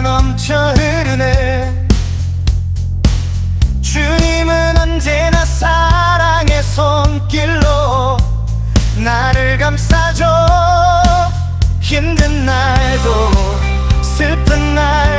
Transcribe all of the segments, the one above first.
넘쳐 흐르네. 주님은 언제나 사랑의 손길로 나를 감싸줘. 힘든 날도 슬픈 날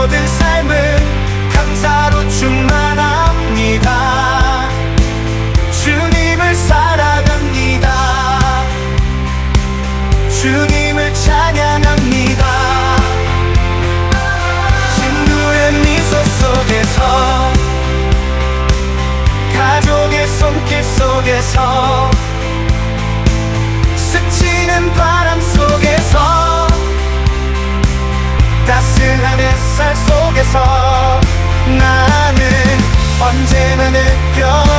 모든 삶을 감사로 충만합니다. 주님을 사랑합니다. 주님을 찬양합니다. 친구의 미소 속에서 가족의 손길 속에서 스치는 바람 속에서 햇살 속에서 나는 언제나 느껴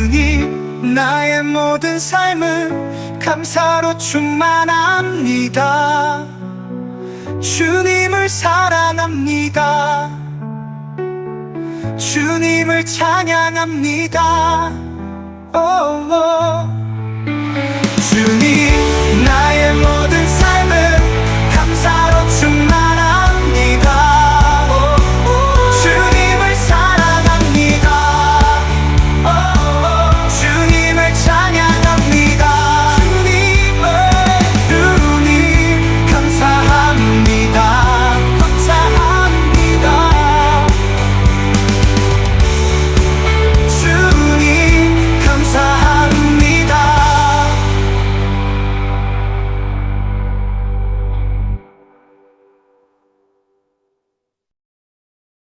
주님 나의 모든 삶은 감사로 충만합니다. 주님을 사랑합니다. 주님을 찬양합니다. 오, 오.